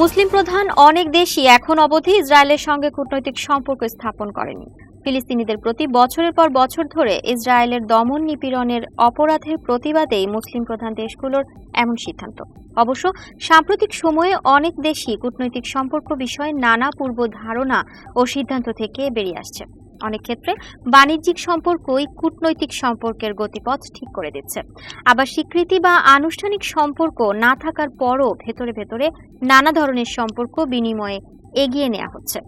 মুসলিম প্রধান অনেক দেশই এখন অবধি ইসরায়েলের সঙ্গে কূটনৈতিক সম্পর্ক স্থাপন করেনি। ফিলিস্তিনিদের প্রতি বছরের পর বছর ধরে ইসরায়েলের দমন নিপীড়নের অপরাধের প্রতিবাদেই মুসলিম প্রধান দেশগুলোর এমন সিদ্ধান্ত। অবশ্য সাম্প্রতিক সময়ে অনেক দেশই কূটনৈতিক সম্পর্ক বিষয়ে নানা পূর্ব ধারণা ও সিদ্ধান্ত থেকে বেরিয়ে আসছে। অনেক ক্ষেত্রে বাণিজ্যিক সম্পর্কই কূটনৈতিক সম্পর্কের গতিপথ ঠিক করে দিচ্ছে। আবার স্বীকৃতি বা আনুষ্ঠানিক সম্পর্ক না থাকার পরও ভেতরে ভেতরে নানা ধরনের সম্পর্ক বিনিময়ে এগিয়ে নেওয়া হচ্ছে।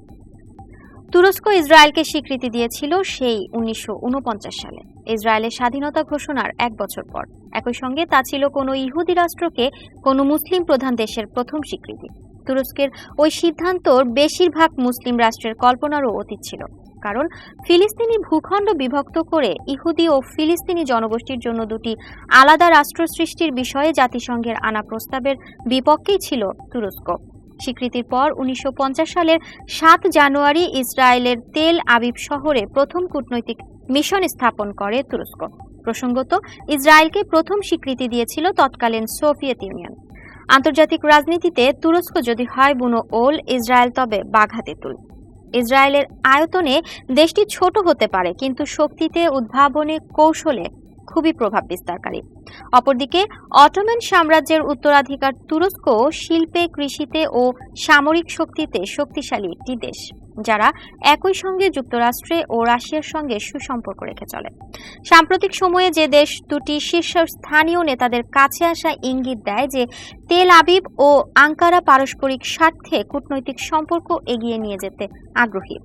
তুরস্ক ইসরায়েলকে স্বীকৃতি দিয়েছিল সেই উনিশশো উনপঞ্চাশ সালে। ইসরায়েলের স্বাধীনতা ঘোষণার এক বছর পর। একই সঙ্গে তা ছিল কোনো ইহুদি রাষ্ট্রকে কোনো মুসলিম প্রধান দেশের প্রথম স্বীকৃতি। তুরস্কের ওই সিদ্ধান্তর বেশিরভাগ মুসলিম রাষ্ট্রের কল্পনারও অতীত ছিল। কারণ ফিলিস্তিনি ভূখণ্ড বিভক্ত করে ইহুদি ও ফিলিস্তিনি জনগোষ্ঠীর জন্য দুটি আলাদা রাষ্ট্র সৃষ্টির বিষয়ে জাতিসংঘের আনা প্রস্তাবের বিপক্ষেই ছিল তুরস্ক। স্বীকৃতির পর উনিশশো সালের সাত জানুয়ারি ইসরায়েলের তেল আবিব শহরে প্রথম কূটনৈতিক মিশন স্থাপন করে তুরস্ক। প্রসঙ্গত, ইসরায়েলকে প্রথম স্বীকৃতি দিয়েছিল তৎকালীন সোভিয়েত ইউনিয়ন। আন্তর্জাতিক রাজনীতিতে তুরস্ক যদি হয় বুনো ওল, ইসরায়েল তবে বাঘা তেঁতুল ইসরায়েলের আয়তনে দেশটি ছোট হতে পারে, কিন্তু শক্তিতে উদ্ভাবনে কৌশলে খুবই প্রভাব বিস্তারকারী। অপরদিকে অটোম্যান সাম্রাজ্যের উত্তরাধিকার তুরস্ক শিল্পে, কৃষিতে ও সামরিক শক্তিতে শক্তিশালী একটি দেশ। যারা একই সঙ্গে যুক্তরাষ্ট্রে ও রাশিয়ার সঙ্গে সুসম্পর্ক রেখে চলে। সাম্প্রতিক সময়ে যে দেশ দুটি শীর্ষ স্থানীয় নেতাদের কাছে আসা ইঙ্গিত দেয় যে তেল আবিব ও আঙ্কারা পারস্পরিক স্বার্থে কূটনৈতিক সম্পর্ক এগিয়ে নিয়ে যেতে আগ্রহী।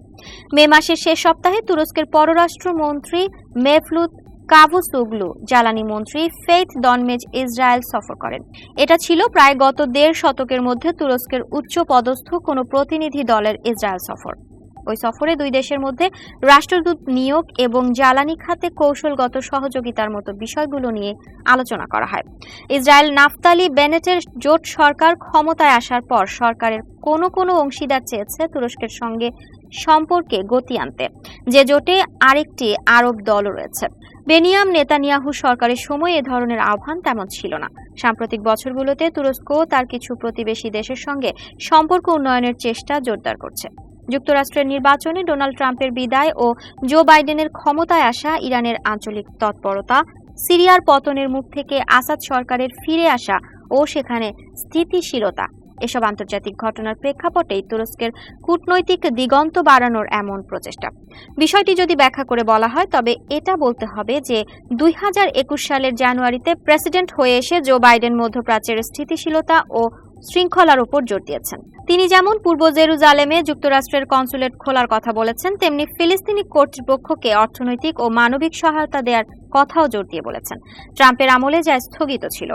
মে মাসের শেষ সপ্তাহে তুরস্কের পররাষ্ট্রমন্ত্রী মেফলুত কাভুসুগলু জ্বালানি মন্ত্রী ফেইথ দনমেজ ইসরায়েল সফর করেন। এটা ছিল প্রায় গত দেড় শতকের মধ্যে তুরস্কের উচ্চ পদস্থ কোনো প্রতিনিধি দলের ইসরায়েল সফর। ওই সফরে দুই দেশের মধ্যে রাষ্ট্রদূত নিয়োগ এবং জ্বালানি খাতে কৌশলগত সহযোগিতার মতো বিষয়গুলো নিয়ে আলোচনা করা হয়। ইসরায়েল নাফতালি বেনেটের জোট সরকার ক্ষমতায় আসার পর সরকারের কোনো কোনো অংশীদার চেয়েছে তুরস্কের সঙ্গে সম্পর্কে গতি আনতে। যে জোটে আরেকটি আরব দল রয়েছে। বেনিয়াম নেতানিয়াহু সরকারের সময় এ ধরনের আহ্বান তেমন ছিল না। সাম্প্রতিক বছরগুলোতে তুরস্ক তার কিছু প্রতিবেশী দেশের সঙ্গে সম্পর্ক উন্নয়নের চেষ্টা জোরদার করছে। যুক্তরাষ্ট্রের নির্বাচনে ডোনাল্ড ট্রাম্পের বিদায় ও জো বাইডেনের ক্ষমতায় আসা ইরানের আঞ্চলিক তৎপরতা, সিরিয়ার পতনের মুখ থেকে আসাদ সরকারের ফিরে আসা ও সেখানে স্থিতিশীলতা এসব আন্তর্জাতিক ঘটনার প্রেক্ষাপটেই তুরস্কের কূটনৈতিক দিগন্ত বাড়ানোর এমন প্রচেষ্টা। বিষয়টি যদি ব্যাখ্যা করে বলা হয়, তবে এটা বলতে হবে যে দুই হাজার একুশ সালের জানুয়ারিতে প্রেসিডেন্ট হয়ে এসে জো বাইডেন মধ্যপ্রাচ্যের স্থিতিশীলতা ও শৃঙ্খলার উপর জোর দিয়েছেন। তিনি যেমন পূর্ব জেরুজালেমে যুক্তরাষ্ট্রের কনসুলেট খোলার কথা বলেছেন, তেমনি ফিলিস্তিনি কর্তৃপক্ষকে অর্থনৈতিক ও মানবিক সহায়তা দেওয়ার কথাও জোর দিয়ে বলেছেন। ট্রাম্পের আমলে যা স্থগিত ছিল।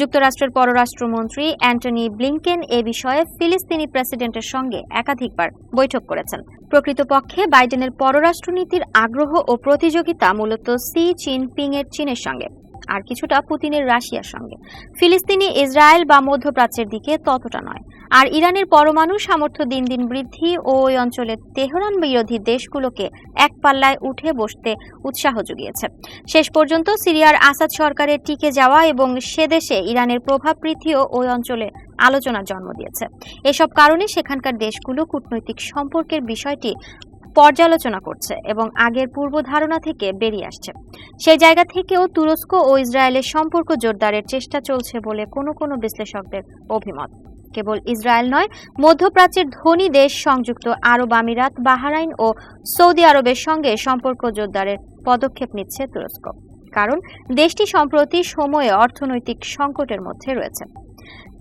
যুক্তরাষ্ট্রের পররাষ্ট্রমন্ত্রী অ্যান্টনি ব্লিংকেন এ বিষয়ে ফিলিস্তিনি প্রেসিডেন্টের সঙ্গে একাধিকবার বৈঠক করেছেন। প্রকৃতপক্ষে বাইডেনের পররাষ্ট্রনীতির আগ্রহ ও প্রতিযোগিতা মূলত সি চিনপিং এর চীনের সঙ্গে। আর কিছুটা পুতিনের রাশিয়ার সঙ্গে। ফিলিস্তিনি ইসরায়েল বা মধ্যপ্রাচ্যের দিকে ততটা নয়। আর ইরানের পরমাণু সামর্থ্য দিন দিন বৃদ্ধি ও ওই অঞ্চলের তেহরান বিরোধী দেশগুলোকে এক পাল্লায় উঠে বসতে উৎসাহ জুগিয়েছে। শেষ পর্যন্ত সিরিয়ার আসাদ সরকারের টিকে যাওয়া এবং সে দেশে ইরানের প্রভাব বৃদ্ধিও ওই অঞ্চলে আলোচনার জন্ম দিয়েছে। এসব কারণে সেখানকার দেশগুলো কূটনৈতিক সম্পর্কের বিষয়টি পর্যালোচনা করছে এবং আগের পূর্ব ধারণা থেকে বেরিয়ে আসছে। সেই জায়গা থেকেও তুরস্ক ও ইসরায়েলের সম্পর্ক জোরদারের চেষ্টা চলছে বলে কোনো কোনো বিশ্লেষকদের অভিমত। কেবল ইসরায়েল নয়, মধ্যপ্রাচ্যের ধনী দেশ সংযুক্ত আরব আমিরাত, বাহারাইন ও সৌদি আরবের সঙ্গে সম্পর্ক জোরদারের পদক্ষেপ নিচ্ছে তুরস্ক। কারণ, দেশটি সম্প্রতি সময়ে অর্থনৈতিক সংকটের মধ্যে রয়েছে।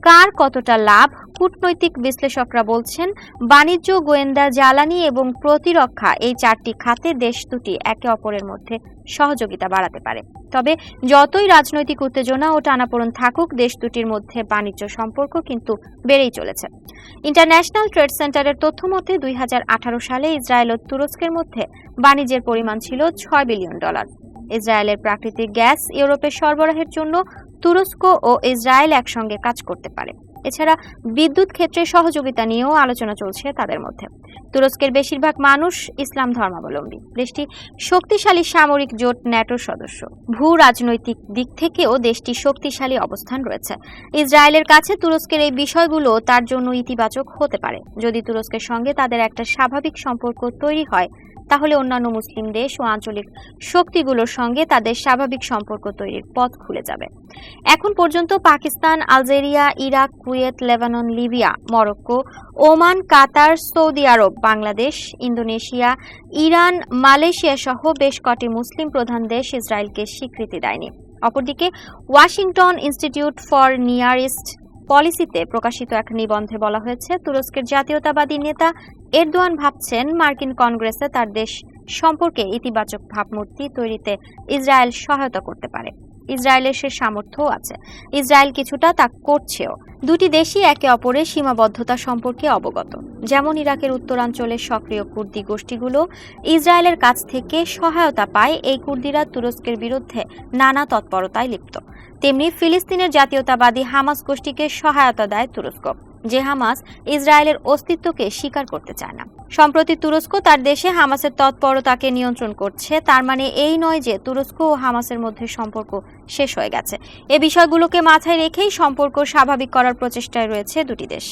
কার কতটা লাভ? কূটনৈতিক বিশ্লেষকরা বলছেন, বাণিজ্য, গোয়েন্দা, জ্বালানি এবং প্রতিরক্ষা এই চারটি খাতে দেশ দুটি একে অপরের মধ্যে সহযোগিতা বাড়াতে পারে। তবে যতই রাজনৈতিক উত্তেজনা ও টানাপোড়ন থাকুক, দেশ দুটির মধ্যে বাণিজ্য সম্পর্ক কিন্তু বেড়েই চলেছে। ইন্টারন্যাশনাল ট্রেড সেন্টারের তথ্য মতে দুই হাজার আঠারো সালে ইসরায়েল ও তুরস্কের মধ্যে বাণিজ্যের পরিমাণ ছিল ছয় বিলিয়ন ডলার। ইসরায়েলের প্রাকৃতিক গ্যাস ইউরোপের সরবরাহের জন্য তুরস্ক ও ইসরায়েল একসঙ্গে কাজ করতে পারে। এছাড়া বিদ্যুৎ ক্ষেত্রে সহযোগিতা নিয়েও আলোচনা চলছে তাদের মধ্যে। তুরস্কের বেশিরভাগ মানুষ ইসলাম ধর্মাবলম্বী। দেশটি শক্তিশালী সামরিক জোট ন্যাটোর সদস্য। ভূ রাজনৈতিক দিক থেকেও দেশটি শক্তিশালী অবস্থান রয়েছে। ইসরায়েলের কাছে তুরস্কের এই বিষয়গুলো তার জন্য ইতিবাচক হতে পারে। যদি তুরস্কের সঙ্গে তাদের একটা স্বাভাবিক সম্পর্ক তৈরি হয় তাহলে অন্যান্য মুসলিম দেশ ও আঞ্চলিক শক্তিগুলোর সঙ্গে তাদের স্বাভাবিক সম্পর্ক তৈরির পথ খুলে যাবে। এখন পর্যন্ত Pakistan, Algeria, Iraq, Kuwait, Lebanon, Libya, Morocco, Oman, Qatar, Saudi Arab, Bangladesh, Indonesia, Iran, Malaysia সহ বেশ কটি মুসলিম প্রধান দেশ ইসরায়েলকে স্বীকৃতি দেয়নি। অপরদিকে Washington Institute for Near East পলিসিতে প্রকাশিত এক নিবন্ধে বলা হয়েছে, তুরস্কের জাতীয়তাবাদী নেতা এরদোয়ান ভাবছেন মার্কিন কংগ্রেসে তার দেশ সম্পর্কে ইতিবাচক ভাবমূর্তি তৈরিতে ইসরায়েল সহায়তা করতে পারে। ইসরায়েলের সে সামর্থ্যও আছে। ইসরায়েল কিছুটা তা করছেও। দুটি দেশই একে অপরের সীমাবদ্ধতা সম্পর্কে অবগত। যেমন ইরাকের উত্তরাঞ্চলের সক্রিয় কুর্দি গোষ্ঠীগুলো ইসরায়েলের কাছ থেকে সহায়তা পায়, এই কুর্দিরা তুরস্কের বিরুদ্ধে নানা তৎপরতায় লিপ্ত। তেমনি ফিলিস্তিনের জাতীয়তাবাদী হামাস গোষ্ঠীকে সহায়তা দেয় তুরস্ক। যে হামাস ইসরায়েলের অস্তিত্বকে স্বীকার করতে চায় না। সম্প্রতি তুরস্ক তার দেশে হামাসের তৎপরতাকে নিয়ন্ত্রণ করছে, তার মানে এই নয় যে তুরস্ক ও হামাসের মধ্যে সম্পর্ক শেষ হয়ে গেছে। এ বিষয়গুলোকে মাথায় রেখেই সম্পর্ক স্বাভাবিক করার প্রচেষ্টায় রয়েছে দুটি দেশ।